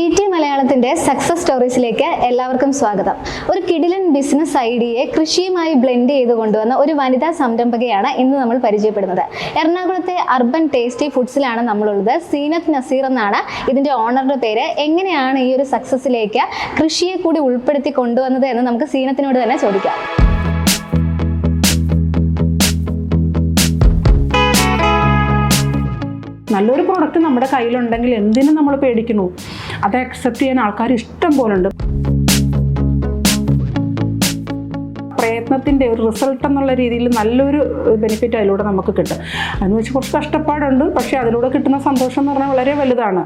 E T മലയാളത്തിന്റെ success സ്റ്റോറീസിലേക്ക് എല്ലാവർക്കും സ്വാഗതം. ഒരു കിടിലൻ ബിസിനസ് ഐഡിയയെ കൃഷിയുമായി ബ്ലെൻഡ് ചെയ്ത് കൊണ്ടുവന്ന ഒരു വനിതാ സംരംഭകയാണ് ഇന്ന് നമ്മൾ പരിചയപ്പെടുന്നത്. എറണാകുളത്തെ അർബൻ ടേസ്റ്റി ഫുഡ്സിലാണ് നമ്മളുള്ളത് സീനത്ത് നസീർ എന്നാണ്. ഇതിന്റെ ഓണറുടെ പേര് എങ്ങനെയാണ് ഈ ഒരു സക്സസിലേക്ക് കൃഷിയെ കൂടി ഉൾപ്പെടുത്തി കൊണ്ടുവന്നത് എന്ന് നമുക്ക് സീനത്തിനോട് തന്നെ ചോദിക്കാം. നല്ലൊരു പ്രോഡക്റ്റ് നമ്മുടെ കയ്യിലുണ്ടെങ്കിൽ എന്തിനും നമ്മൾ പേടിക്കുന്നു. അത് അക്സെപ്റ്റ് ചെയ്യാൻ ആൾക്കാർ ഇഷ്ടം പോലെ ഉണ്ട് പ്രയത്നത്തിന്റെ ഒരു റിസൾട്ട് എന്നുള്ള രീതിയിൽ നല്ലൊരു ബെനിഫിറ്റ് അതിലൂടെ നമുക്ക് കിട്ടും. അതെന്ന് വെച്ച് കുറച്ച് കഷ്ടപ്പാടുണ്ട്. പക്ഷേ അതിലൂടെ കിട്ടുന്ന സന്തോഷം എന്ന് പറഞ്ഞാൽ വളരെ വലുതാണ്.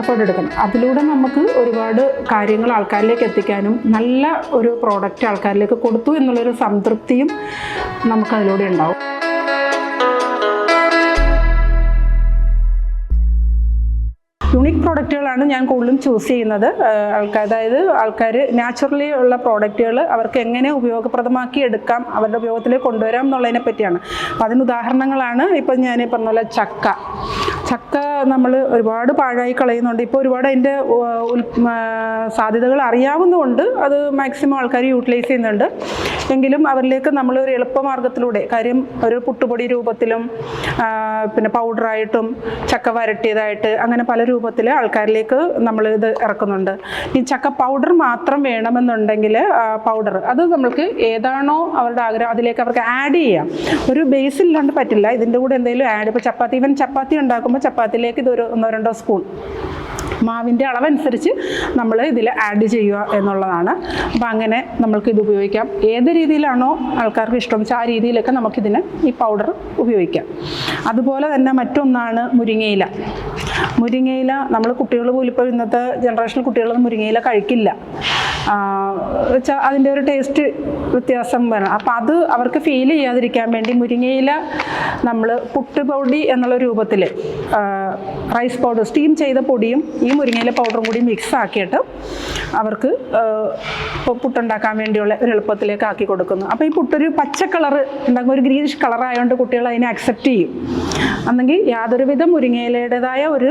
എഫേർട്ട് എടുക്കണം അതിലൂടെ നമുക്ക് ഒരുപാട് കാര്യങ്ങൾ ആൾക്കാരിലേക്ക് എത്തിക്കാനും നല്ല ഒരു പ്രോഡക്റ്റ് ആൾക്കാരിലേക്ക് കൊടുത്തു എന്നുള്ളൊരു സംതൃപ്തിയും നമുക്കതിലൂടെ ഉണ്ടാവും. യുണീക്ക് പ്രോഡക്റ്റുകളാണ് ഞാൻ കൂടുതലും ചൂസ് ചെയ്യുന്നത്. ആൾക്കാർ അതായത് ആൾക്കാർ നാച്ചുറലി ഉള്ള പ്രോഡക്റ്റുകൾ അവർക്ക് എങ്ങനെ ഉപയോഗപ്രദമാക്കി എടുക്കാം അവരുടെ ഉപയോഗത്തിലേക്ക് കൊണ്ടുവരാം എന്നുള്ളതിനെ പറ്റിയാണ്. അതിന് ഉദാഹരണങ്ങളാണ് ഇപ്പം ഞാൻ പറഞ്ഞ പോലെ ചക്ക. ചക്ക നമ്മൾ ഒരുപാട് പാഴായി കളയുന്നുണ്ട്. ഇപ്പോൾ ഒരുപാട് അതിന്റെ സാധ്യതകൾ അറിയാവുന്നതുകൊണ്ട് അത് മാക്സിമം ആൾക്കാർ യൂട്ടിലൈസ് ചെയ്യുന്നുണ്ട്. എങ്കിലും അവരിലേക്ക് നമ്മൾ ഒരു എളുപ്പമാർഗത്തിലൂടെ കാര്യം ഒരു പുട്ടുപൊടി രൂപത്തിലും പിന്നെ പൗഡറായിട്ടും ചക്ക വരട്ടിയതായിട്ട് അങ്ങനെ പല രൂപത്തിൽ ആൾക്കാരിലേക്ക് നമ്മൾ ഇത് ഇറക്കുന്നുണ്ട്. ഈ ചക്ക പൗഡർ മാത്രം വേണമെന്നുണ്ടെങ്കിൽ പൗഡർ അത് നമ്മൾക്ക് ഏതാണോ അവരുടെ ആഗ്രഹം അതിലേക്ക് അവർക്ക് ആഡ് ചെയ്യാം. ഒരു ബേസ് ഇല്ലാണ്ട് പറ്റില്ല. ഇതിന്റെ കൂടെ എന്തെങ്കിലും ആഡ് ഇപ്പോൾ ചപ്പാത്തി ഇവൻ ചപ്പാത്തി ഉണ്ടാക്കുമ്പോൾ ചപ്പാത്തിയിലേക്ക് ഇതൊരു ഒന്നോ രണ്ടോ സ്പൂൺ മാവിന്റെ അളവനുസരിച്ച് നമ്മൾ ഇതിൽ ആഡ് ചെയ്യുക എന്നുള്ളതാണ്. അപ്പോൾ അങ്ങനെ നമ്മൾക്ക് ഇത് ഉപയോഗിക്കാം. ഏത് രീതിയിലാണോ ആൾക്കാർക്ക് ഇഷ്ടം വെച്ചാൽ ആ രീതിയിലൊക്കെ നമുക്കിതിന് ഈ പൗഡർ ഉപയോഗിക്കാം. അതുപോലെ തന്നെ മറ്റൊന്നാണ് മുരിങ്ങയില. മുരിങ്ങയില നമ്മൾ കുട്ടികൾ പോലും ഇപ്പോൾ ഇന്നത്തെ ജനറേഷനിൽ കുട്ടികളൊന്നും മുരിങ്ങയില കഴിക്കില്ല. വെച്ചാൽ അതിന്റെ ഒരു ടേസ്റ്റ് വ്യത്യാസം വരണം അപ്പോൾ അത് അവർക്ക് ഫീൽ ചെയ്യാതിരിക്കാൻ വേണ്ടി മുരിങ്ങയില നമ്മൾ പുട്ട് പുട്ടുപൊടി എന്നുള്ള രൂപത്തിൽ റൈസ് പൗഡർ സ്റ്റീം ചെയ്ത പൊടിയും ഈ മുരിങ്ങയില പൗഡറും കൂടി മിക്സ് ആക്കിയിട്ട് അവർക്ക് പുട്ടുണ്ടാക്കാൻ വേണ്ടിയുള്ള ഒരു എളുപ്പത്തിലേക്ക് ആക്കി കൊടുക്കുന്നു. അപ്പോൾ ഈ പുട്ടൊരു പച്ച കളർ ഉണ്ടാകുമ്പോൾ ഒരു ഗ്രീനിഷ് കളറായതുകൊണ്ട് കുട്ടികൾ അതിനെ അക്സെപ്റ്റ് ചെയ്യും. അന്നെങ്കിൽ യാതൊരുവിധ മുരിങ്ങയിലേതായ ഒരു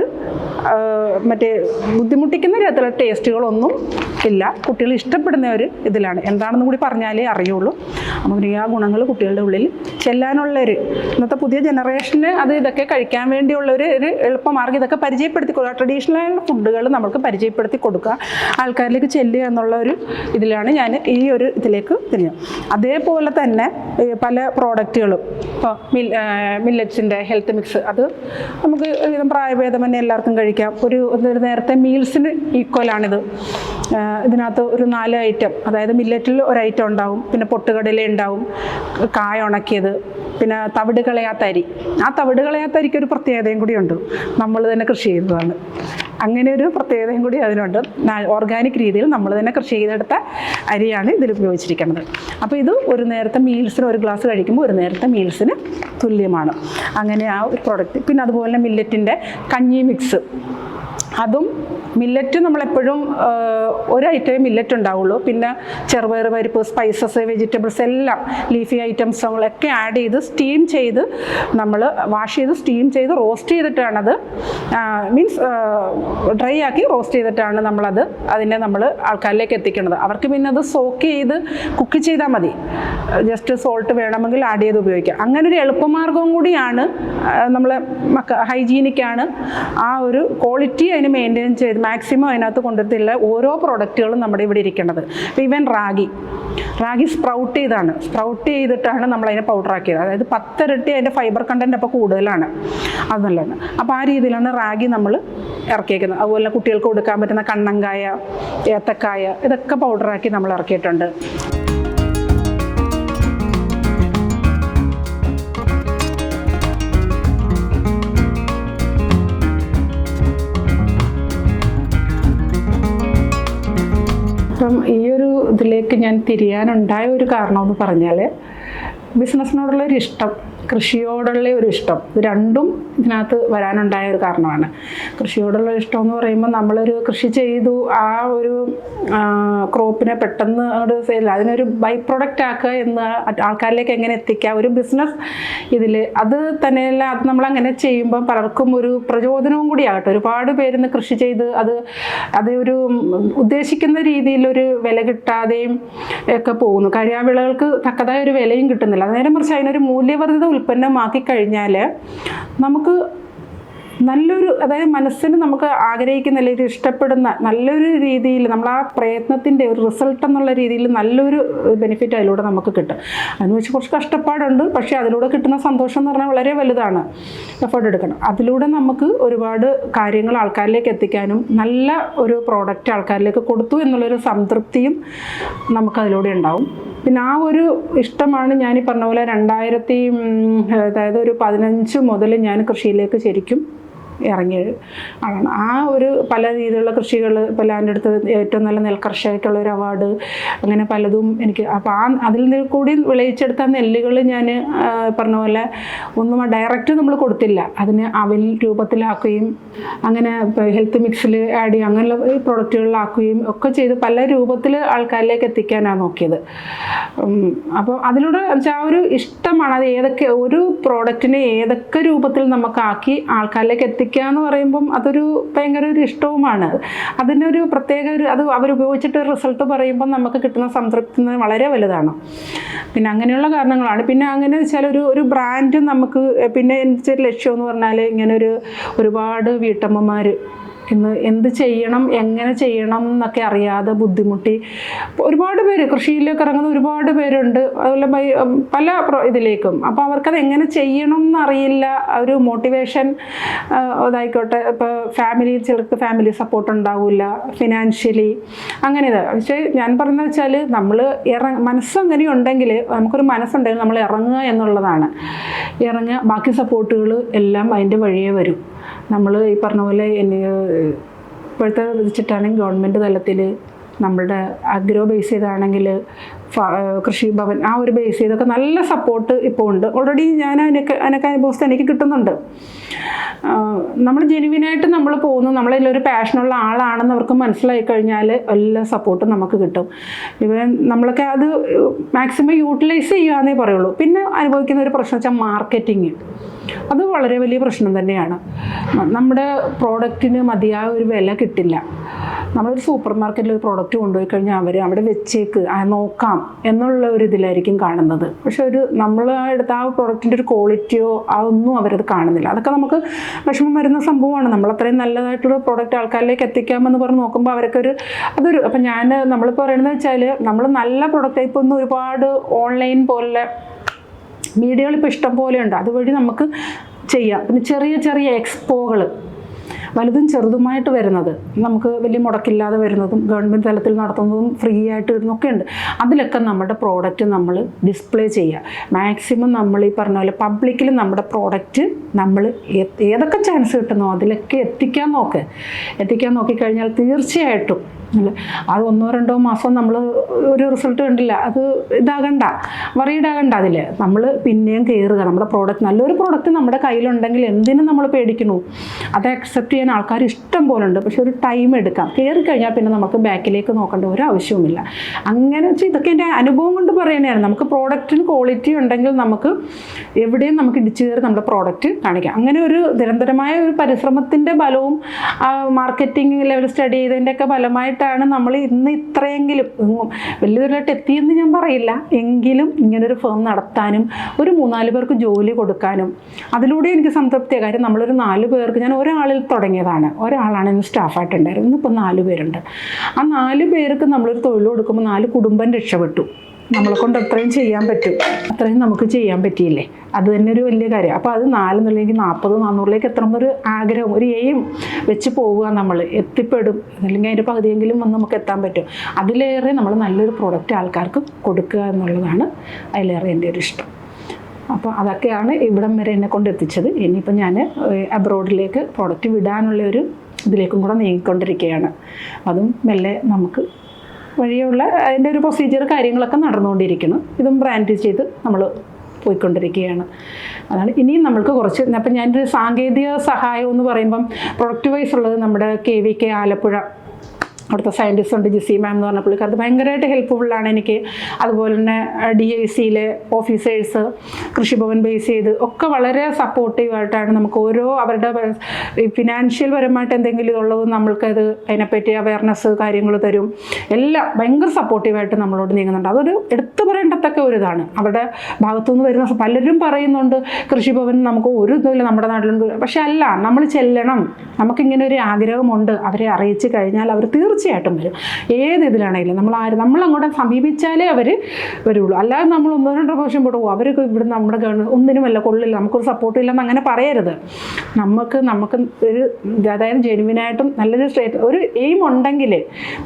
മറ്റേ ബുദ്ധിമുട്ടിക്കുന്ന തരത്തിലുള്ള ടേസ്റ്റുകളൊന്നും ഇല്ല. കുട്ടികൾ ഇഷ്ടപ്പെടുന്ന ഒരു ഇതിലാണ്. എന്താണെന്ന് കൂടി പറഞ്ഞാലേ അറിയുള്ളൂ. അപ്പോൾ ആ ഗുണങ്ങൾ കുട്ടികളുടെ ഉള്ളിൽ ചെല്ലാനുള്ളൊരു ഇന്നത്തെ പുതിയ ജനറേഷന് അത് ഇതൊക്കെ കഴിക്കാൻ വേണ്ടിയുള്ള ഒരു ഒരു എളുപ്പമാർഗം ഇതൊക്കെ പരിചയപ്പെടുത്തി കൊടുക്കുക ട്രഡീഷണൽ ഫുഡുകൾ നമുക്ക് പരിചയപ്പെടുത്തി കൊടുക്കുക. ആൾക്കാരിലേക്ക് ചെല്ലുക എന്നുള്ള ഒരു ഇതിലാണ് ഞാൻ ഈ ഒരു ഇതിലേക്ക് തിരിഞ്ഞു അതേപോലെ തന്നെ പല പ്രോഡക്റ്റുകളും ഇപ്പോൾ മിൽ മില്ലറ്റ്സിന്റെ ഹെൽത്ത് മിക്സ് അത് നമുക്ക് ഒരുവിധം പ്രായഭേദം തന്നെ എല്ലാവർക്കും കഴിക്കാം. ഒരു നേരത്തെ മീൽസിന് ഈക്വലാണിത് ഇതിനകത്ത് ഒരു നാല് ഐറ്റം അതായത് മില്ലറ്റിൽ ഒരു ഐറ്റം ഉണ്ടാവും. പിന്നെ പൊട്ടുകടല ഉണ്ടാവും. കായ ഉണക്കിയത് പിന്നെ തവിട് കളയാത്ത അരി ആ തവിട് കളയാത്ത അരിക്ക് ഒരു പ്രത്യേകതയും കൂടിയുണ്ട്. നമ്മൾ തന്നെ കൃഷി ചെയ്തതാണ്. അങ്ങനെ ഒരു പ്രത്യേകതയും കൂടി അതിനുണ്ട്. ഓർഗാനിക് രീതിയിൽ നമ്മൾ തന്നെ കൃഷി ചെയ്തെടുത്ത അരിയാണ് ഇതിൽ ഉപയോഗിച്ചിരിക്കുന്നത്. അപ്പോൾ ഇത് ഒരു നേരത്തെ മീൽസിന് ഒരു ഗ്ലാസ് കഴിക്കുമ്പോൾ ഒരു നേരത്തെ മീൽസിന് തുല്യമാണ്. അങ്ങനെ ആ ഒരു പ്രോഡക്റ്റ് പിന്നെ അതുപോലെ മില്ലറ്റിന്റെ കഞ്ഞി മിക്സ് അതും മില്ലറ്റ് നമ്മളെപ്പോഴും ഒരു ഐറ്റമേ മില്ലറ്റ് ഉണ്ടാവുള്ളൂ. പിന്നെ ചെറുപയർ പരിപ്പ് സ്പൈസസ് വെജിറ്റബിൾസ് എല്ലാം ലീഫി ഐറ്റംസുകളൊക്കെ ആഡ് ചെയ്ത് സ്റ്റീം ചെയ്ത് നമ്മൾ വാഷ് ചെയ്ത് സ്റ്റീം ചെയ്ത് റോസ്റ്റ് ചെയ്തിട്ടാണത് മീൻസ് ഡ്രൈ ആക്കി റോസ്റ്റ് ചെയ്തിട്ടാണ് നമ്മളത് അതിനെ നമ്മൾ ആൾക്കാരിലേക്ക് എത്തിക്കുന്നത് അവർക്ക് പിന്നെ അത് സോക്ക് ചെയ്ത് കുക്ക് ചെയ്താൽ മതി. ജസ്റ്റ് സോൾട്ട് വേണമെങ്കിൽ ആഡ് ചെയ്ത് ഉപയോഗിക്കാം. അങ്ങനെ ഒരു എളുപ്പമാർഗവും കൂടിയാണ് നമ്മൾ ഹൈജീനിക്കാണ് ആ ഒരു ക്വാളിറ്റി അതിന് മെയിന്റെയിൻ ചെയ്ത് മാക്സിമം അതിനകത്ത് കൊണ്ടുവരത്തില്ല ഓരോ പ്രോഡക്റ്റുകളും നമ്മുടെ ഇവിടെ ഇരിക്കുന്നത്. ഈവൻ റാഗി. റാഗി സ്പ്രൗട്ട് ചെയ്താണ്. സ്പ്രൗട്ട് ചെയ്തിട്ടാണ് നമ്മൾ അതിനെ പൗഡറാക്കിയത് അതായത് പത്തിരട്ടി അതിന്റെ ഫൈബർ കണ്ടന്റ് അപ്പോൾ കൂടുതലാണ്. അത് നല്ലതാണ്. അപ്പോൾ ആ രീതിയിലാണ് റാഗി നമ്മൾ ഇറക്കിയേക്കുന്നത്. അതുപോലെ കുട്ടികൾക്ക് കൊടുക്കാൻ പറ്റുന്ന കണ്ണങ്കായ ഏത്തക്കായ ഇതൊക്കെ പൗഡറാക്കി നമ്മൾ ഇറക്കിയിട്ടുണ്ട്. അപ്പം ഈ ഒരു ഇതിലേക്ക് ഞാൻ തിരിയാനുണ്ടായ ഒരു കാരണം എന്ന് പറഞ്ഞാൽ ബിസിനസ്സിനോടുള്ള ഒരു ഇഷ്ടം കൃഷിയോടുള്ള ഒരു ഇഷ്ടം ഇത് രണ്ടും ഇതിനകത്ത് വരാനുണ്ടായ ഒരു കാരണമാണ്. കൃഷിയോടുള്ള ഇഷ്ടം എന്ന് പറയുമ്പോൾ നമ്മളൊരു കൃഷി ചെയ്തു ആ ഒരു ക്രോപ്പിനെ പെട്ടെന്ന് അങ്ങോട്ട് സെയിൽ അതിനൊരു ബൈ പ്രൊഡക്റ്റ് ആക്കുക എന്ന് ആൾക്കാരിലേക്ക് എങ്ങനെ എത്തിക്കുക ഒരു ബിസിനസ് ഇതിൽ അത് തന്നെയല്ല അത് നമ്മൾ അങ്ങനെ ചെയ്യുമ്പോൾ പലർക്കും ഒരു പ്രചോദനവും കൂടി ആകട്ടെ. ഒരുപാട് പേരിന്ന് കൃഷി ചെയ്ത് അത് അത് ഒരു ഉദ്ദേശിക്കുന്ന രീതിയിലൊരു വില കിട്ടാതെയും ഒക്കെ പോകുന്നു. കരിയാവിളകൾക്ക് തക്കതായ ഒരു വിലയും കിട്ടുന്നില്ല. നേരെ മറിച്ച് അതിനൊരു മൂല്യവർദ്ധിത ഉൽപ്പന്നമാക്കി കഴിഞ്ഞാൽ നമുക്ക് നല്ലൊരു അതായത് മനസ്സിന് നമുക്ക് ആഗ്രഹിക്കുന്ന അല്ലെങ്കിൽ ഇഷ്ടപ്പെടുന്ന നല്ലൊരു രീതിയിൽ നമ്മൾ ആ പ്രയത്നത്തിന്റെ ഒരു റിസൾട്ട് എന്നുള്ള രീതിയിൽ നല്ലൊരു ബെനിഫിറ്റ് അതിലൂടെ നമുക്ക് കിട്ടും. അതിന് വെച്ച് കുറച്ച് കഷ്ടപ്പാടുണ്ട് പക്ഷേ അതിലൂടെ കിട്ടുന്ന സന്തോഷം എന്ന് പറഞ്ഞാൽ വളരെ വലുതാണ് എഫേർട്ട് എടുക്കണം. അതിലൂടെ നമുക്ക് ഒരുപാട് കാര്യങ്ങൾ ആൾക്കാരിലേക്ക് എത്തിക്കാനും നല്ല ഒരു പ്രോഡക്റ്റ് ആൾക്കാരിലേക്ക് കൊടുത്തു എന്നുള്ളൊരു സംതൃപ്തിയും നമുക്കതിലൂടെ ഉണ്ടാവും. പിന്നെ ആ ഒരു ഇഷ്ടമാണ് ഞാൻ ഈ പറഞ്ഞ പോലെ രണ്ടായിരത്തി അതായത് ഒരു പതിനഞ്ച് മുതൽ ഞാൻ കൃഷിയിലേക്ക് ശരിക്കും ഇറങ്ങിയ ആളാണ് ആ ഒരു പല രീതിയിലുള്ള കൃഷികൾ ഇപ്പോൾ ലാൻഡ് എടുത്ത് ഏറ്റവും നല്ല നെൽകർഷകയ്ക്കുള്ള ഒരു അവാർഡ് അങ്ങനെ പലതും എനിക്ക് അപ്പോൾ ആ അതിൽ നിന്ന് കൂടി വിളയിച്ചെടുത്ത നെല്ലുകൾ ഞാൻ പറഞ്ഞ പോലെ ഒന്നും ഡയറക്റ്റ് നമ്മൾ കൊടുത്തില്ല. അതിനെ അവൽ രൂപത്തിലാക്കുകയും അങ്ങനെ ഹെൽത്ത് മിക്സിൽ ആഡ് ചെയ്യും അങ്ങനെയുള്ള പ്രൊഡക്റ്റുകളിലാക്കുകയും ഒക്കെ ചെയ്ത് പല രൂപത്തിൽ ആൾക്കാരിലേക്ക് എത്തിക്കാനാണ് നോക്കിയത്. അപ്പോൾ അതിലൂടെ വെച്ചാൽ ആ ഒരു ഇഷ്ടമാണ്. അത് ഏതൊക്കെ ഒരു പ്രോഡക്റ്റിനെ ഏതൊക്കെ രൂപത്തിൽ നമുക്കാക്കി ആൾക്കാരിലേക്ക് എത്തിക്കുക എന്ന് പറയുമ്പം അതൊരു ഭയങ്കര ഒരു ഇഷ്ടവുമാണ്. അതിനൊരു പ്രത്യേക ഒരു അത് അവരുപയോഗിച്ചിട്ട് റിസൾട്ട് പറയുമ്പം നമുക്ക് കിട്ടുന്ന സംതൃപ്തി വളരെ വലുതാണ്. പിന്നെ അങ്ങനെയുള്ള കാരണങ്ങളാണ്. പിന്നെ അങ്ങനെ വെച്ചാൽ ഒരു ഒരു ബ്രാൻഡ് നമുക്ക് പിന്നെ എന്റെ ലക്ഷ്യം എന്ന് പറഞ്ഞാൽ ഇങ്ങനെ ഒരു ഒരുപാട് വീട്ടമ്മമാർ ഇന്ന് എന്ത് ചെയ്യണം എങ്ങനെ ചെയ്യണം എന്നൊക്കെ അറിയാതെ ബുദ്ധിമുട്ടി. ഒരുപാട് പേര് കൃഷിയിലേക്ക് ഇറങ്ങുന്ന ഒരുപാട് പേരുണ്ട്. അതുപോലെ പല ഇതിലേക്കും. അപ്പോൾ അവർക്കത് എങ്ങനെ ചെയ്യണം എന്നറിയില്ല. ഒരു മോട്ടിവേഷൻ ഇതായിക്കോട്ടെ. ഇപ്പോൾ ഫാമിലി ചിലർക്ക് ഫാമിലി സപ്പോർട്ട് ഉണ്ടാവില്ല ഫിനാൻഷ്യലി അങ്ങനെ ഇത്. പക്ഷേ ഞാൻ പറയുന്നത് വെച്ചാൽ നമ്മൾ ഇറ മനസ്സ് അങ്ങനെ ഉണ്ടെങ്കിൽ നമുക്കൊരു മനസ്സുണ്ടെങ്കിൽ നമ്മൾ ഇറങ്ങുക എന്നുള്ളതാണ്. ഇറങ്ങുക ബാക്കി സപ്പോർട്ടുകൾ എല്ലാം അതിന്റെ വഴിയേ വരും. നമ്മൾ ഈ പറഞ്ഞ പോലെ ഇപ്പോഴത്തെ വെച്ചിട്ടാണെങ്കിൽ ഗവൺമെന്റ് തലത്തിൽ നമ്മളുടെ അഗ്രോ ബേസ് ചെയ്താണെങ്കിൽ കൃഷി ഭവൻ ആ ഒരു ബേസ് ചെയ്തൊക്കെ നല്ല സപ്പോർട്ട് ഇപ്പോൾ ഉണ്ട്. ഓൾറെഡി ഞാൻ അതിനൊക്കെ അതിനൊക്കെ അനുഭവസ്ഥ എനിക്ക് കിട്ടുന്നുണ്ട്. നമ്മൾ ജെനുവിനായിട്ട് നമ്മൾ പോകുന്നു. നമ്മളതിൽ ഒരു പാഷനുള്ള ആളാണെന്ന് അവർക്ക് മനസ്സിലായി കഴിഞ്ഞാൽ എല്ലാ സപ്പോർട്ടും നമുക്ക് കിട്ടും. ഇവൻ നമ്മളൊക്കെ അത് മാക്സിമം യൂട്ടിലൈസ് ചെയ്യുകയെന്നേ പറയുള്ളൂ. പിന്നെ അനുഭവിക്കുന്ന ഒരു പ്രശ്നം വെച്ചാൽ മാർക്കറ്റിങ് അത് വളരെ വലിയ പ്രശ്നം തന്നെയാണ്. നമ്മുടെ പ്രോഡക്റ്റിന് മതിയായ ഒരു വില കിട്ടില്ല. നമ്മളൊരു സൂപ്പർ മാർക്കറ്റിൽ ഒരു പ്രോഡക്റ്റ് കൊണ്ടുപോയി കഴിഞ്ഞാൽ അവർ അവിടെ വെച്ചേക്ക് നോക്കാം എന്നുള്ള ഒരു ഇതിലായിരിക്കും കാണുന്നത്. പക്ഷെ ഒരു നമ്മൾ എടുത്ത ആ പ്രോഡക്റ്റിന്റെ ഒരു ക്വാളിറ്റിയോ അതൊന്നും അവരത് കാണുന്നില്ല. അതൊക്കെ നമുക്ക് വിഷമം വരുന്ന സംഭവമാണ്. നമ്മൾ അത്രയും നല്ലതായിട്ടുള്ള പ്രോഡക്റ്റ് ആൾക്കാരിലേക്ക് എത്തിക്കാമെന്ന് പറഞ്ഞ് നോക്കുമ്പോൾ അവരൊക്കെ ഒരു അതൊരു അപ്പം ഞാൻ നമ്മളിപ്പോൾ പറയുന്നത് വെച്ചാൽ നമ്മൾ നല്ല പ്രോഡക്റ്റ് ഇപ്പോൾ ഒന്ന് ഒരുപാട് ഓൺലൈൻ പോലെ മീഡിയകൾ ഇപ്പോൾ ഇഷ്ടം പോലെ ഉണ്ട്. അതുവഴി നമുക്ക് ചെയ്യാം. പിന്നെ ചെറിയ ചെറിയ എക്സ്പോകൾ വലുതും ചെറുതുമായിട്ട് വരുന്നത്. നമുക്ക് വലിയ മുടക്കില്ലാതെ വരുന്നതും ഗവൺമെന്റ് തലത്തിൽ നടത്തുന്നതും ഫ്രീ ആയിട്ട് വരുന്നതൊക്കെ ഉണ്ട്. അതിലൊക്കെ നമ്മുടെ പ്രോഡക്റ്റ് നമ്മൾ ഡിസ്പ്ലേ ചെയ്യുക. മാക്സിമം നമ്മൾ ഈ പറഞ്ഞ പോലെ പബ്ലിക്കിൽ നമ്മുടെ പ്രോഡക്റ്റ് നമ്മൾ ഏതൊക്കെ ചാൻസ് കിട്ടുന്നോ അതിലൊക്കെ എത്തിക്കാൻ നോക്ക്. എത്തിക്കാൻ നോക്കിക്കഴിഞ്ഞാൽ തീർച്ചയായിട്ടും? അത് ഒന്നോ രണ്ടോ മാസം നമ്മൾ ഒരു റിസൾട്ട് കണ്ടില്ല. അത് ഇതാകണ്ട. വറീഡാകണ്ട അതിൽ നമ്മൾ പിന്നെയും കയറുക നമ്മുടെ പ്രോഡക്റ്റ് നല്ലൊരു പ്രോഡക്റ്റ് നമ്മുടെ കയ്യിലുണ്ടെങ്കിൽ എന്തിനും നമ്മൾ പേടിക്കണു. അത് അക്സെപ്റ്റ് ചെയ്യാൻ ആൾക്കാർ ഇഷ്ടം പോലെ ഉണ്ട് പക്ഷെ ഒരു ടൈം എടുക്കാം. കയറി കഴിഞ്ഞാൽ പിന്നെ നമുക്ക് ബാക്കിലേക്ക് നോക്കേണ്ട ഒരു ആവശ്യവുമില്ല. അങ്ങനെ വെച്ചാൽ ഇതൊക്കെ എന്റെ അനുഭവം കൊണ്ട് പറയുന്നതാണ്. നമുക്ക് പ്രോഡക്റ്റിന് ക്വാളിറ്റി ഉണ്ടെങ്കിൽ നമുക്ക് എവിടെയും നമുക്ക് ഇടിച്ചു കയറി നമ്മുടെ പ്രോഡക്റ്റ് കാണിക്കാം. അങ്ങനെ ഒരു നിരന്തരമായ ഒരു പരിശ്രമത്തിന്റെ ബലവും മാർക്കറ്റിംഗ് ലെവൽ സ്റ്റഡി ചെയ്തതിന്റെയൊക്കെ ഫലമായിട്ടാണ് നമ്മൾ ഇന്ന് ഇത്രയെങ്കിലും വലിയതായിട്ട് എത്തിയെന്ന് ഞാൻ പറയില്ല. എങ്കിലും ഇങ്ങനൊരു ഫേം നടത്താനും ഒരു മൂന്നാൽ പേർക്ക് ജോലി കൊടുക്കാനും അതിലൂടെ എനിക്ക് സംതൃപ്തിയാണ് കാര്യം നമ്മളൊരു നാല് പേർക്ക് ഞാൻ ഒരാളിൽ തുടങ്ങിയതാണ്. ഒരാളാണ് ഇന്ന് സ്റ്റാഫായിട്ടുണ്ടായിരുന്നത് ഇന്നിപ്പോൾ നാല് പേരുണ്ട്. ആ നാല് പേർക്ക് നമ്മളൊരു തൊഴിൽ കൊടുക്കുമ്പോൾ നാല് കുടുംബം രക്ഷപ്പെട്ടു. നമ്മളെ കൊണ്ട് അത്രയും ചെയ്യാൻ പറ്റും. അത്രയും നമുക്ക് ചെയ്യാൻ പറ്റിയില്ലേ? അത് തന്നെ ഒരു വലിയ കാര്യം. അപ്പോൾ അത് നാലെന്നുള്ളതെങ്കിൽ നാൽപ്പത് നാന്നൂറിലേക്ക് എത്തണം ഒരു ആഗ്രഹം ഒരു എയും വെച്ച് പോവുക നമ്മൾ എത്തിപ്പെടും. അല്ലെങ്കിൽ അതിന്റെ പകുതിയെങ്കിലും വന്ന് നമുക്ക് എത്താൻ പറ്റും. അതിലേറെ നമ്മൾ നല്ലൊരു പ്രോഡക്റ്റ് ആൾക്കാർക്ക് കൊടുക്കുക എന്നുള്ളതാണ് അതിലേറെ എന്റെ ഒരു ഇഷ്ടം. അപ്പോൾ അതൊക്കെയാണ് ഇവിടം വരെ എന്നെ കൊണ്ട് എത്തിച്ചത് ഇനിയിപ്പോൾ ഞാൻ അബ്രോഡിലേക്ക് പ്രൊഡക്റ്റ് വിടാനുള്ള ഒരു ഇതിലേക്കും കൂടെ നീങ്ങിക്കൊണ്ടിരിക്കുകയാണ്. അതും മെല്ലെ നമുക്ക് വഴിയുള്ള അതിന്റെ ഒരു പ്രൊസീജിയർ കാര്യങ്ങളൊക്കെ നടന്നുകൊണ്ടിരിക്കുന്നു. ഇതും ബ്രാൻഡ് ചെയ്ത് നമ്മൾ പോയിക്കൊണ്ടിരിക്കുകയാണ്. അതാണ് ഇനിയും നമ്മൾക്ക് കുറച്ച് അപ്പം ഞാനൊരു സാങ്കേതിക സഹായം എന്ന് പറയുമ്പം പ്രൊഡക്റ്റ് വൈസ് ഉള്ളത് നമ്മുടെ കെ വി കെ ആലപ്പുഴ അവിടുത്തെ സയന്റിസ്റ്റ് ഉണ്ട് ജിസി മാം എന്ന് പറഞ്ഞ പുള്ളിക്കാരത്ത് ഭയങ്കരമായിട്ട് ഹെൽപ്ഫുള്ളാണ് എനിക്ക്. അതുപോലെ തന്നെ ഡി ഐ സിയിലെ ഓഫീസേഴ്സ് കൃഷിഭവൻ ബേസ് ചെയ്ത് ഒക്കെ വളരെ സപ്പോർട്ടീവായിട്ടാണ് നമുക്ക് ഓരോ അവരുടെ ഫിനാൻഷ്യൽ പരമായിട്ട് എന്തെങ്കിലും ഉള്ളത് നമ്മൾക്കത് അതിനെപ്പറ്റി അവയർനെസ് കാര്യങ്ങൾ തരും. എല്ലാം ഭയങ്കര സപ്പോർട്ടീവായിട്ട് നമ്മളോട് നീങ്ങുന്നുണ്ട്. അതൊരു എടുത്തു പറയേണ്ടത്തക്ക ഒരു ഇതാണ് അവരുടെ ഭാഗത്തുനിന്ന് വരുന്ന പലരും പറയുന്നുണ്ട് കൃഷിഭവൻ നമുക്ക് ഒരു ഇതുമില്ല നമ്മുടെ നാട്ടിലുണ്ട്. പക്ഷെ അല്ല നമ്മൾ ചെല്ലണം. നമുക്കിങ്ങനെ ഒരു ആഗ്രഹമുണ്ട്. അവരെ അറിയിച്ചു കഴിഞ്ഞാൽ അവർ തീർച്ചയായിട്ടും വരും. ഏത് ഇതിലാണെങ്കിലും നമ്മൾ ആര് നമ്മൾ അങ്ങോട്ട് സമീപിച്ചാലേ അവർ വരുള്ളൂ. അല്ലാതെ നമ്മൾ ഒന്നോ രണ്ടോ പ്രാവശ്യം പോകും. അവർക്ക് ഇവിടെ നമ്മുടെ ഒന്നിനുമല്ല കൊള്ളില്ല. നമുക്കൊരു സപ്പോർട്ട് ഇല്ലെന്ന് അങ്ങനെ പറയരുത്. നമുക്ക് നമുക്ക് ഒരു അതായത് ജെനുവിനായിട്ടും നല്ലൊരു സ്റ്റേറ്റ് ഒരു എയിം ഉണ്ടെങ്കിൽ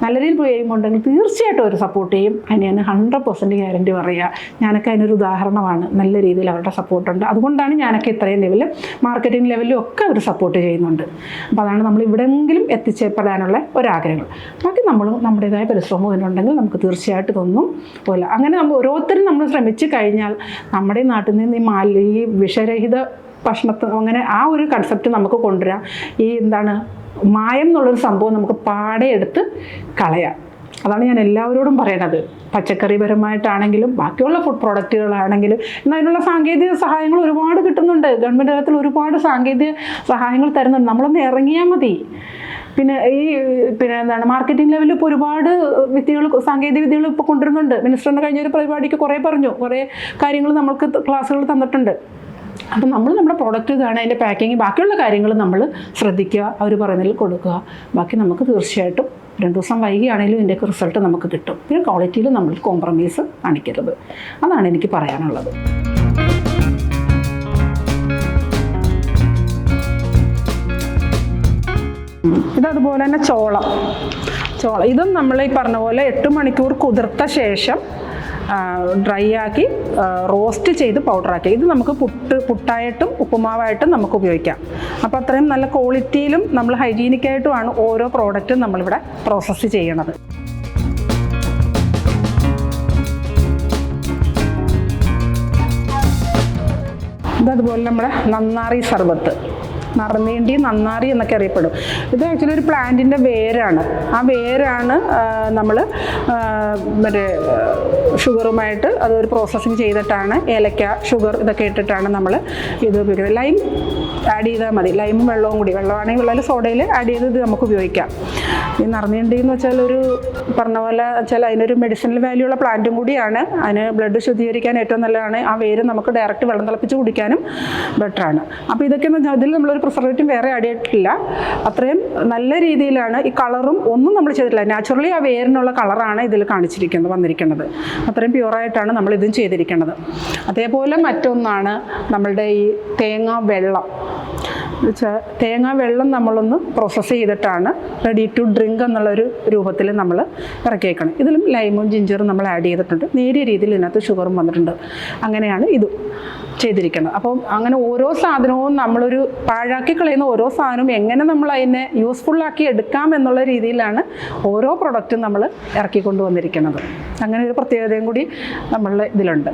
നല്ല രീതിയിൽ എയിം ഉണ്ടെങ്കിൽ തീർച്ചയായിട്ടും ഒരു സപ്പോർട്ട് ചെയ്യും. അതിന് ഞാൻ ഹൺഡ്രഡ് പെർസെന്റ് ഗ്യാരണ്ടി പറയുക ഞാനൊക്കെ അതിനൊരു ഉദാഹരണമാണ്. നല്ല രീതിയിൽ അവരുടെ സപ്പോർട്ടുണ്ട് അതുകൊണ്ടാണ് ഞാനൊക്കെ ഇത്രയും ലെവലിൽ മാർക്കറ്റിംഗ് ലെവലിലും ഒക്കെ അവർ സപ്പോർട്ട് ചെയ്യുന്നുണ്ട്. അപ്പോൾ അതാണ് നമ്മൾ ഇവിടെയെങ്കിലും എത്തിച്ചേപ്പെടാനുള്ള ഒരാഗ്രഹങ്ങൾ ബാക്കി നമ്മൾ നമ്മുടേതായ പരിശ്രമം ഇതിനുണ്ടെങ്കിൽ നമുക്ക് തീർച്ചയായിട്ടും ഇതൊന്നും പോലെ. അങ്ങനെ നമ്മൾ ഓരോരുത്തരും നമ്മൾ ശ്രമിച്ചു കഴിഞ്ഞാൽ നമ്മുടെ നാട്ടിൽ നിന്ന് ഈ മാലി ഈ വിഷരഹിത ഭക്ഷണത്തിൽ അങ്ങനെ ആ ഒരു കൺസെപ്റ്റ് നമുക്ക് കൊണ്ടുവരാം. ഈ എന്താണ് മായം എന്നുള്ളൊരു സംഭവം നമുക്ക് പാടെ എടുത്ത് കളയാം. അതാണ് ഞാൻ എല്ലാവരോടും പറയണത്. പച്ചക്കറിപരമായിട്ടാണെങ്കിലും ബാക്കിയുള്ള ഫുഡ് പ്രോഡക്റ്റുകളാണെങ്കിലും എന്നാൽ അതിനുള്ള സാങ്കേതിക സഹായങ്ങൾ ഒരുപാട് കിട്ടുന്നുണ്ട്. ഗവൺമെന്റ് തലത്തിൽ ഒരുപാട് സാങ്കേതിക സഹായങ്ങൾ തരുന്നുണ്ട്. നമ്മളൊന്ന് ഇറങ്ങിയാൽ മതി. പിന്നെ ഈ പിന്നെ എന്താണ് മാർക്കറ്റിംഗ് ലെവലിൽ ഇപ്പോൾ ഒരുപാട് വിദ്യകൾ സാങ്കേതിക വിദ്യകൾ ഇപ്പോൾ കൊണ്ടുവരുന്നുണ്ട്. മിനിസ്റ്ററിന്റെ കഴിഞ്ഞ ഒരു പരിപാടിക്ക് കുറേ പറഞ്ഞു. കുറേ കാര്യങ്ങൾ നമ്മൾക്ക് ക്ലാസ്സുകൾ തന്നിട്ടുണ്ട്. അപ്പം നമ്മൾ നമ്മുടെ പ്രോഡക്റ്റ് ഇതാണ് അതിന്റെ പാക്കിങ് ബാക്കിയുള്ള കാര്യങ്ങൾ നമ്മൾ ശ്രദ്ധിക്കുക അവർ പറയുന്നതിൽ കൊടുക്കുക. ബാക്കി നമുക്ക് തീർച്ചയായിട്ടും രണ്ട് ദിവസം വൈകിയാണെങ്കിലും ഇതിന്റെയൊക്കെ റിസൾട്ട് നമുക്ക് കിട്ടും. പിന്നെ ക്വാളിറ്റിയിൽ നമ്മൾ കോംപ്രമൈസ് കാണിക്കരുത്. അതാണ് എനിക്ക് പറയാനുള്ളത്. ഇതതുപോലെ തന്നെ ചോളം. ചോളം ഇതും നമ്മൾ ഈ പറഞ്ഞ പോലെ എട്ട് മണിക്കൂർ കുതിർത്ത ശേഷം ഡ്രൈ ആക്കി റോസ്റ്റ് ചെയ്ത് പൗഡറാക്കി. ഇത് നമുക്ക് പുട്ട് പുട്ടായിട്ടും ഉപ്പുമാവായിട്ടും നമുക്ക് ഉപയോഗിക്കാം. അപ്പോൾ അത്രയും നല്ല ക്വാളിറ്റിയിലും നമ്മൾ ഹൈജീനിക്കായിട്ടുമാണ് ഓരോ പ്രോഡക്റ്റും നമ്മളിവിടെ പ്രോസസ്സ് ചെയ്യണത്. ഇതതുപോലെ നമ്മുടെ നന്നാറി സർബത്ത്. നറുനീണ്ടി നന്നാറി എന്നൊക്കെ അറിയപ്പെടും. ഇത് ആക്ച്വലി ഒരു പ്ലാന്റിന്റെ വേരാണ്. ആ വേരാണ് നമ്മൾ മറ്റേ ഷുഗറുമായിട്ട് അതൊരു പ്രോസസ്സിങ് ചെയ്തിട്ടാണ് ഏലക്ക ഷുഗർ ഇതൊക്കെ ഇട്ടിട്ടാണ് നമ്മൾ ഇത് ഉപയോഗിക്കുന്നത്. ലൈം ആഡ് ചെയ്താൽ മതി. ലൈമും വെള്ളവും കൂടി. വെള്ളമാണെങ്കിൽ വെള്ളം സോഡയിൽ ആഡ് ചെയ്ത് ഇത് നമുക്ക് ഉപയോഗിക്കാം. ഈ നറുനീണ്ടി എന്ന് വെച്ചാൽ ഒരു പറഞ്ഞ പോലെ വെച്ചാൽ അതിനൊരു മെഡിസിനൽ വാല്യൂ ഉള്ള പ്ലാന്റും കൂടിയാണ്. അതിന് ബ്ലഡ് ശുദ്ധീകരിക്കാൻ ഏറ്റവും നല്ലതാണ്. ആ വേര് നമുക്ക് ഡയറക്റ്റ് വെള്ളം തിളപ്പിച്ച് കുടിക്കാനും ബെറ്ററാണ് അപ്പോൾ ഇതൊക്കെ എന്ന് വെച്ചാൽ അതിൽ നമ്മളൊരു പ്രിസർവേറ്റീവ് വേറെ ആഡ് ചെയ്തിട്ടില്ല. അത്രയും നല്ല രീതിയിലാണ് ഈ കളറും ഒന്നും നമ്മൾ ചെയ്തിട്ടില്ല. നാച്ചുറലി ആ വേരിനുള്ള കളറാണ് ഇതിൽ കാണിച്ചിരിക്കുന്നത് വന്നിരിക്കുന്നത്. അത്രയും പ്യുവറായിട്ടാണ് നമ്മൾ ഇതും ചെയ്തിരിക്കുന്നത്. അതേപോലെ മറ്റൊന്നാണ് നമ്മളുടെ ഈ തേങ്ങ വെള്ളം. തേങ്ങാ വെള്ളം നമ്മളൊന്ന് പ്രോസസ്സ് ചെയ്തിട്ടാണ് റെഡി ടു ഡ്രിങ്ക് എന്നുള്ളൊരു രൂപത്തിൽ നമ്മൾ ഇറക്കിയേക്കണം. ഇതിലും ലൈമും ജിഞ്ചറും നമ്മൾ ആഡ് ചെയ്തിട്ടുണ്ട്. നേരിയ രീതിയിൽ ഇതിനകത്ത് ഷുഗറും വന്നിട്ടുണ്ട്. അങ്ങനെയാണ് ഇത്. ചെയ്തിരിക്കുന്നത് അപ്പം അങ്ങനെ ഓരോ സാധനവും നമ്മളൊരു പാഴാക്കി കളയുന്ന ഓരോ സാധനവും എങ്ങനെ നമ്മൾ അതിനെ യൂസ്ഫുള്ളാക്കി എടുക്കാം എന്നുള്ള രീതിയിലാണ് ഓരോ പ്രൊഡക്റ്റും നമ്മൾ ഇറക്കിക്കൊണ്ടു വന്നിരിക്കുന്നത്. അങ്ങനെ ഒരു പ്രത്യേകതയും കൂടി നമ്മളുടെ ഇതിലുണ്ട്.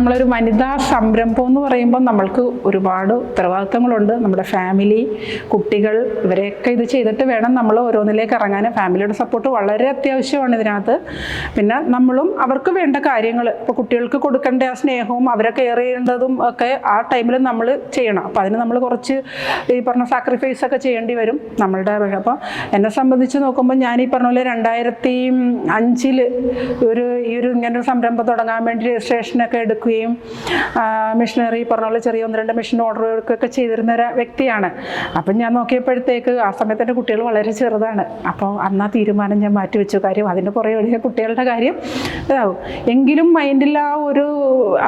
നമ്മളൊരു വനിതാ സംരംഭം എന്ന് പറയുമ്പോൾ നമ്മൾക്ക് ഒരുപാട് ഉത്തരവാദിത്തങ്ങളുണ്ട്. നമ്മുടെ ഫാമിലി കുട്ടികൾ ഇവരെയൊക്കെ ഇത് ചെയ്തിട്ട് വേണം നമ്മൾ ഓരോന്നിലേക്ക് ഇറങ്ങാൻ ഫാമിലിയുടെ സപ്പോർട്ട് വളരെ അത്യാവശ്യമാണ് ഇതിനകത്ത്. പിന്നെ നമ്മളും അവർക്ക് വേണ്ട കാര്യങ്ങൾ ഇപ്പോൾ കുട്ടികൾക്ക് കൊടുക്കേണ്ട ആ സ്നേഹവും അവരെ കെയർ ചെയ്യേണ്ടതും ഒക്കെ ആ ടൈമിൽ നമ്മൾ ചെയ്യണം. അപ്പോൾ അതിന് നമ്മൾ കുറച്ച് ഈ പറഞ്ഞ സാക്രിഫൈസ് ഒക്കെ ചെയ്യേണ്ടി വരും നമ്മളുടെ അപ്പോൾ എന്നെ സംബന്ധിച്ച് നോക്കുമ്പോൾ ഞാൻ ഈ പറഞ്ഞ പോലെ രണ്ടായിരത്തി അഞ്ചിൽ ഒരു ഈ ഒരു ഇങ്ങനെ ഒരു സംരംഭം തുടങ്ങാൻ വേണ്ടി രജിസ്ട്രേഷനൊക്കെ എടുക്കുകയും മിഷനറി പറഞ്ഞ പോലെ ചെറിയ ഒന്ന് രണ്ട് മിഷൻ ഓർഡർ എടുക്കുകയൊക്കെ ചെയ്തിരുന്ന ഒരു വ്യക്തിയാണ്. അപ്പം ഞാൻ നോക്കിയപ്പോഴത്തേക്ക് ആ സമയത്ത് എന്റെ കുട്ടികൾ വളരെ ചെറുതാണ്. അപ്പോൾ അന്ന് തീരുമാനം ഞാൻ മാറ്റിവെച്ചു. കാര്യം അതിന്റെ പുറകെ വലിയ കുട്ടികളുടെ കാര്യം ഇതാവും. എങ്കിലും മൈൻഡിൽ ആ ഒരു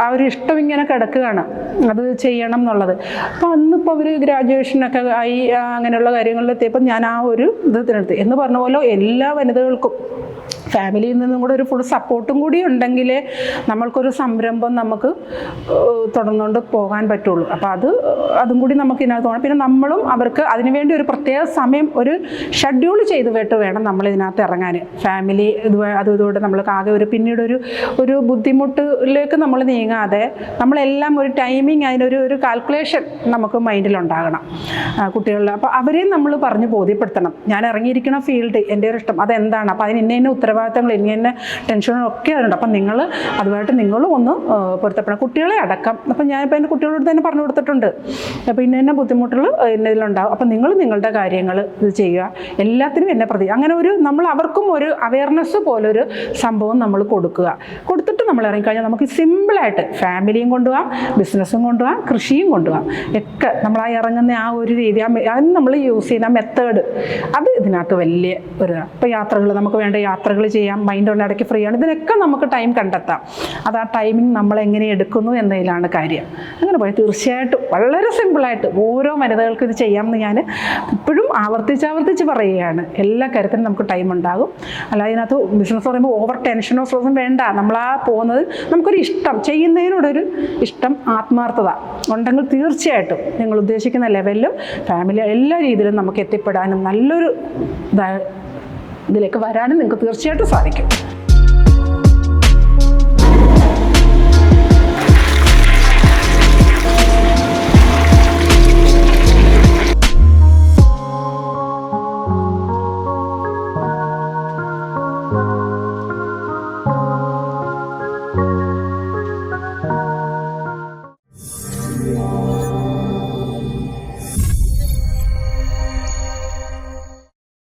ആ ഒരു ഇഷ്ടം ഇങ്ങനെ കിടക്കുകയാണ്. അത് ചെയ്യണം എന്നുള്ളത്. അപ്പോൾ അന്നിപ്പോൾ അവർ ഗ്രാജുവേഷനൊക്കെ ആയി അങ്ങനെയുള്ള കാര്യങ്ങളിലെത്തിയപ്പോൾ ഞാൻ ആ ഒരു ഇത് തിരഞ്ഞെടുത്തു. എന്ന് പറഞ്ഞ പോലെ എല്ലാ വനിതകൾക്കും ഫാമിലിയിൽ നിന്നും കൂടെ ഒരു ഫുൾ സപ്പോർട്ടും കൂടി ഉണ്ടെങ്കിൽ നമ്മൾക്കൊരു സംരംഭം നമുക്ക് തുടർന്നുകൊണ്ട് പോകാൻ പറ്റുള്ളൂ. അപ്പോൾ അത് അതും കൂടി നമുക്ക് ഇതിനകത്ത് പോകണം. പിന്നെ നമ്മളും അവർക്ക് അതിനുവേണ്ടി ഒരു പ്രത്യേക സമയം ഒരു ഷെഡ്യൂൾ ചെയ്ത് വിട്ട് വേണം നമ്മൾ ഇതിനകത്ത് ഇറങ്ങാൻ. ഫാമിലി ഇത് അതും ഇതുകൊണ്ട് നമ്മൾക്ക് ആകെ ഒരു പിന്നീട് ഒരു ഒരു ബുദ്ധിമുട്ടിലേക്ക് നമ്മൾ നീങ്ങാതെ നമ്മളെല്ലാം ഒരു ടൈമിങ് അതിനൊരു ഒരു കാൽക്കുലേഷൻ നമുക്ക് മൈൻഡിലുണ്ടാകണം കുട്ടികളിൽ അപ്പോൾ അവരെയും നമ്മൾ പറഞ്ഞ് ബോധ്യപ്പെടുത്തണം. ഞാൻ ഇറങ്ങിയിരിക്കുന്ന ഫീൽഡ് എന്റെ ഒരു ഇഷ്ടം. അതെന്താണ്? അപ്പോൾ അതിന് ഇന്ന ഇന്ന ഉത്തരവാദിത്തങ്ങൾ ഇന്ന ഇന്ന ടെൻഷനും ഒക്കെ അതുണ്ട് അപ്പം നിങ്ങൾ അതുമായിട്ട് നിങ്ങളും ഒന്ന് പൊരുത്തപ്പെടണം കുട്ടികളെ അടക്കം. അപ്പം ഞാനിപ്പോൾ എന്റെ കുട്ടികളോട് തന്നെ പറഞ്ഞു കൊടുത്തിട്ടുണ്ട്. അപ്പോൾ ഇന്ന തന്നെ ബുദ്ധിമുട്ടുകൾ എന്നതിലുണ്ടാവും അപ്പം നിങ്ങൾ നിങ്ങളുടെ കാര്യങ്ങൾ ഇത് ചെയ്യുക. എല്ലാത്തിനും എന്നെ പ്രതി അങ്ങനെ ഒരു നമ്മൾ അവർക്കും ഒരു അവയർനെസ് പോലൊരു സംഭവം നമ്മൾ കൊടുക്കുക. കൊടുത്തിട്ട് നമ്മൾ ഇറങ്ങിക്കഴിഞ്ഞാൽ നമുക്ക് സിമ്പിളായിട്ട് ഫാമിലിയും കൊണ്ടുപോകാം ബിസിനസ്സും കൊണ്ടുപോകാം കൃഷിയും കൊണ്ടുപോകാം. ഒക്കെ നമ്മൾ ആ ഇറങ്ങുന്ന ആ ഒരു രീതി അതിന് നമ്മൾ യൂസ് ചെയ്യുന്ന മെത്തേഡ് അത് ഇതിനകത്ത് വലിയ ഒരു ഇപ്പോൾ യാത്രകൾ നമുക്ക് വേണ്ട യാത്രകൾ ചെയ്യാം. മൈൻഡ് ഉള്ള ഇടയ്ക്ക് ഫ്രീ ആണ്. ഇതിനൊക്കെ നമുക്ക് ടൈം കണ്ടെത്താം. അത് ആ ടൈമിംഗ് നമ്മൾ എങ്ങനെ എടുക്കുന്നു എന്നതിലാണ് കാര്യം. അങ്ങനെ പോയി തീർച്ചയായിട്ടും വളരെ സിമ്പിളായിട്ട് ഓരോ വനിതകൾക്കും ഇത് ചെയ്യാമെന്ന് ഞാൻ ഇപ്പോഴും ആവർത്തിച്ച് ആവർത്തിച്ച് പറയുകയാണ്. എല്ലാ കാര്യത്തിനും നമുക്ക് ടൈം ഉണ്ടാകും. അല്ല അതിനകത്ത് ബിസിനസ് പറയുമ്പോൾ ഓവർ ടെൻഷനോ സ്ട്രെസ്സും വേണ്ട. നമ്മൾ ആ പോകുന്നത് നമുക്കൊരു ഇഷ്ടം ചെയ്യുന്നതിനോടൊരു ഇഷ്ടം ആത്മാർത്ഥത ഉണ്ടെങ്കിൽ തീർച്ചയായിട്ടും നിങ്ങൾ ഉദ്ദേശിക്കുന്ന ലെവലിലും ഫാമിലി എല്ലാ രീതിയിലും നമുക്ക് എത്തിപ്പെടാനും നല്ലൊരു ഇതാ- ഇതിലേക്ക് വരാനും നിങ്ങൾക്ക് തീർച്ചയായിട്ടും സാധിക്കും.